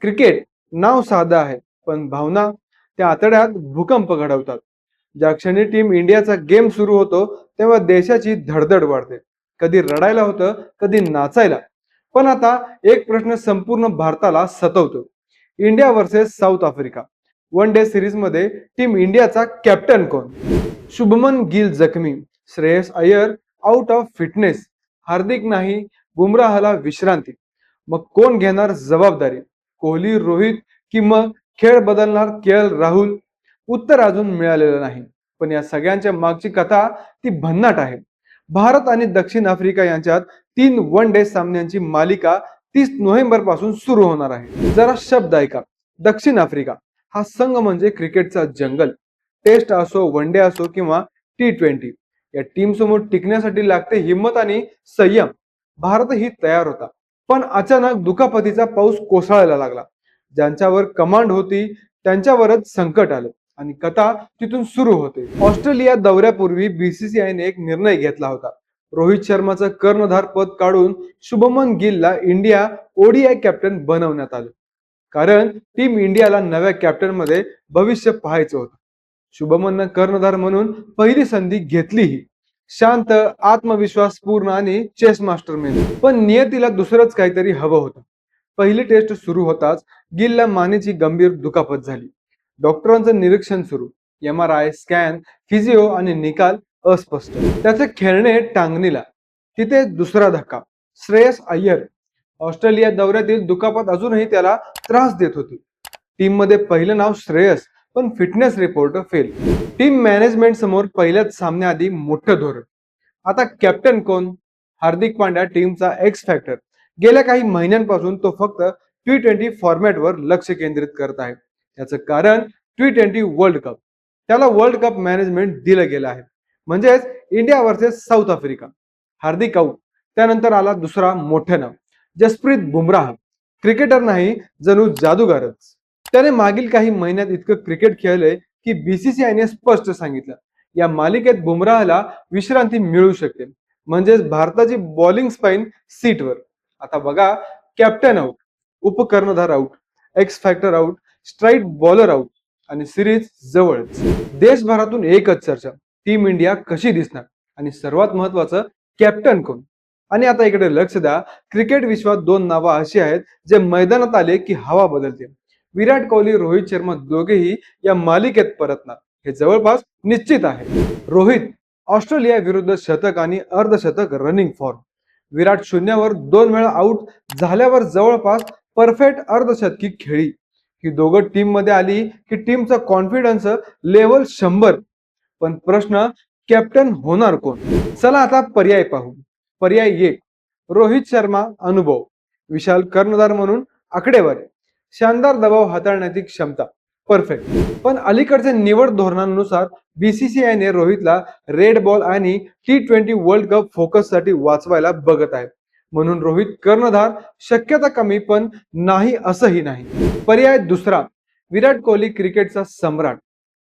Cricket नाव साधं आहे पण भावना त्या आतड्यात भूकंप घडवतात. ज्या क्षणी टीम इंडियाचा गेम सुरू होतो तेव्हा देशाची धडधड वाढते. कधी रडायला होतं कधी नाचायला. पण आता एक प्रश्न संपूर्ण भारताला सतवतो. India versus South Africa. One day सिरीजमध्ये टीम इंडियाचा कॅप्टन कोण? शुभमन गिल जखमी. Shreyas Iyer out of fitness Hardik नाही बुमराहला विश्रांती. मग कोण घेणार जबाबदारी? कोहली रोहित कि मग खेळ बदलणार के एल राहुल उत्तर अजून मिळालेलं नाही. पण या सगळ्यांच्या मागची कथा ती भन्नाट आहे. भारत आणि दक्षिण आफ्रिका यांच्यात तीन वन डे सामन्यांची मालिका तीस नोव्हेंबरपासून सुरू होणार आहे. जरा शब्द ऐका. दक्षिण आफ्रिका हा संघ म्हणजे क्रिकेटचा जंगल. टेस्ट असो वन डे असो किंवा टी ट्वेंटी या टीम समोर टिकण्यासाठी लागते हिंमत आणि संयम. भारतही तयार होता. पण अचानक दुखापतीचा पाऊस कोसळायला लागला. ज्यांच्यावर कमांड होती त्यांच्यावरच संकट आलं आणि कथा तिथून सुरू होते. ऑस्ट्रेलिया दौऱ्यापूर्वी बीसीसीआयने एक निर्णय घेतला होता. रोहित शर्माचं कर्णधार पद काढून शुभमन गिलला इंडिया ओडीआय कॅप्टन बनवण्यात आलं. कारण टीम इंडियाला नव्या कॅप्टनमध्ये भविष्य पाहायचं होतं. शुभमननं कर्णधार म्हणून पहिली संधी घेतलीही. शांत आत्मविश्वास पूर्ण आणि चेस मास्टर मेन पण नियतीला दुसरंच काहीतरी हवं होतं. पहिली टेस्ट सुरू होताच गिलला मानेची गंभीर दुखापत झाली. डॉक्टरांचं निरीक्षण सुरू. M R I scan physio आणि निकाल अस्पष्ट. त्याचे खेळणे टांगणीला. तिथे दुसरा धक्का. श्रेयस अय्यर ऑस्ट्रेलिया दौऱ्यातील दुखापत अजूनही त्याला त्रास देत होती. टीममध्ये पहिलं नाव श्रेयस पण fitness report fail team management समोर पहिल्याच सामन्याआधी मोठं धोरण. आता कॅप्टन कोण? हार्दिक पांड्या टीमचा एक्स फॅक्टर गेल्या काही महिन्यांपासून तो फक्त टी ट्वेंटी फॉर्मॅटवर लक्ष केंद्रित करत आहे. याचं कारण टी ट्वेंटी वर्ल्ड कप त्याला वर्ल्ड कप मॅनेजमेंट दिलं गेलं आहे. म्हणजेच India versus South Africa Hardik out त्यानंतर आला दुसरा मोठं नाव. जसप्रीत बुमराह. क्रिकेटर नाही जणू जादूगारच. त्याने मागील काही महिन्यात इतकं क्रिकेट खेळलंय की बीसीसीआयने स्पष्ट सांगितलं. या मालिकेत बुमराहला विश्रांती मिळू शकते. म्हणजेच भारताची बॉलिंग स्पाईन सीटवर आता बघा कॅप्टन आऊट उपकर्णधार out X factor out straight bowler out आणि सिरीज जवळच. देशभरातून एकच चर्चा. टीम इंडिया कशी दिसणार? आणि सर्वात महत्वाचं कॅप्टन कोण? आणि आता इकडे लक्ष द्या. क्रिकेट विश्वात दोन नावं अशी आहेत जे मैदानात आले की हवा बदलते. विराट कोहली रोहित शर्मा दोघेही या मालिकेत परतणार. हे जवळपास निश्चित आहे. रोहित ऑस्ट्रेलिया विरुद्ध शतक आणि अर्धशतक रनिंग फॉर्म विराट शून्यावर दोन वेळा आऊट झाल्यावर जवळपास परफेक्ट अर्धशतकी खेळी. ही दोघं टीममध्ये आली की टीमचा कॉन्फिडन्स लेवल शंभर. पण प्रश्न कॅप्टन होणार कोण? चला आता पर्याय पाहू. पर्याय एक रोहित शर्मा अनुभव. विशाल कर्णधार म्हणून आकडेवारी. शानदार दबाव हाताळण्याची क्षमता. परफेक्ट पण अलीकडच्या निवड धोरणांनुसार बीसीसीआयने रोहितला रेड बॉल आणि टी ट्वेंटी वर्ल्ड कप फोकससाठी वाचवायला बघत आहे म्हणून रोहित कर्णधार शक्यता कमी पण नाही असंही नाही. पर्याय दुसरा विराट कोहली क्रिकेटचा सम्राट.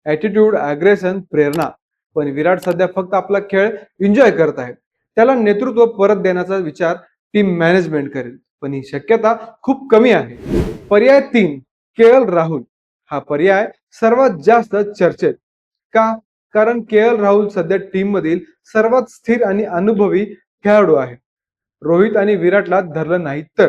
ॲटिट्यूड अग्रेसन प्रेरणा. पण विराट सध्या फक्त आपला खेळ एन्जॉय करत आहे त्याला नेतृत्व परत देण्याचा विचार टीम मॅनेजमेंट करेल. पण ही शक्यता खूप कमी आहे. पर्याय तीन के एल राहुल. हा पर्याय सर्वात जास्त चर्चेत. का? कारण के एल राहुल सध्या टीम मधील सर्वात स्थिर आणि अनुभवी खेळाडू आहे रोहित आणि विराटला धरलं नाही तर.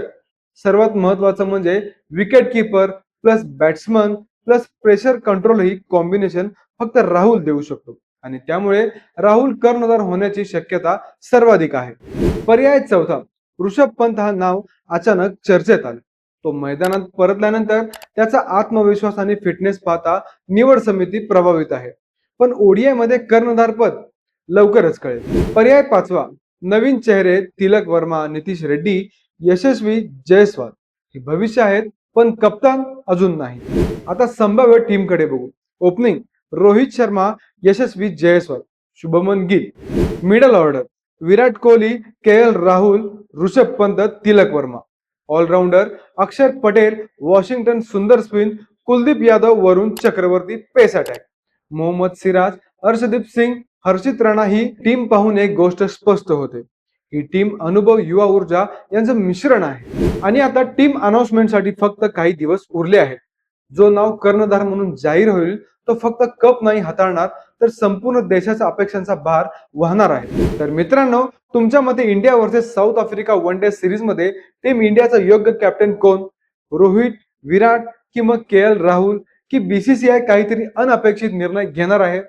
सर्वात महत्वाचं म्हणजे wicket keeper plus batsman plus pressure control ही कॉम्बिनेशन फक्त राहुल देऊ शकतो. आणि त्यामुळे राहुल कर्णधार होण्याची शक्यता सर्वाधिक आहे. पर्याय चौथा. ऋषभ पंत हा नाव अचानक चर्चेत आलं. तो मैदानात परतल्यानंतर त्याचा आत्मविश्वास आणि फिटनेस पाहता निवड समिती प्रभावित आहे. पण ओडीआयमध्ये कर्णधार पद लवकरच कळेल. पर्याय पाचवा नवीन चेहरे तिलक वर्मा नितीश रेड्डी यशस्वी जयस्वाल. हे भविष्य आहेत पण कप्तान अजून नाही. आता संभाव्य टीमकडे बघू. Opening Rohit Sharma Yashasvi Jaiswal. Shubman Gill. Middle order Virat Kohli K L Rahul Rishabh Pant Tilak Varma. Allrounder Axar Patel Washington Sundar spin Kuldeep Yadav Varun Chakravarthy pace attack Mohammed Siraj Harshdeep Singh Harshit Rana ही team पाहून एक गोष्ट स्पष्ट होते. ही team अनुभव युवा ऊर्जा यांचं मिश्रण आहे. आणि आता टीम अनाउन्समेंटसाठी फक्त काही दिवस उरले आहेत. जो नाव कर्णधार म्हणून जाहीर होईल तो फक्त कप नाही हाताळणार तर संपूर्ण देशाच्या अपेक्षांचा भार वाहणार आहे. तर मित्रांनो तुमच्या मते India versus South Africa one day सिरीजमध्ये टीम इंडियाचा योग्य कॅप्टन कोण? रोहित विराट कि मग के एल राहुल? की बीसीसीआय काहीतरी अनपेक्षित निर्णय घेणार आहे?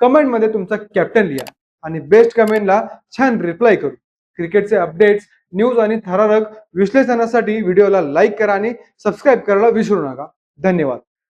कमेंटमध्ये तुमचा कॅप्टन लिहा आणि बेस्ट कमेंटला छान रिप्लाय करू. क्रिकेटचे अपडेट्स न्यूज आणि थरारक विश्लेषणासाठी व्हिडिओला लाईक करा आणि सबस्क्राईब करायला विसरू नका. धन्यवाद.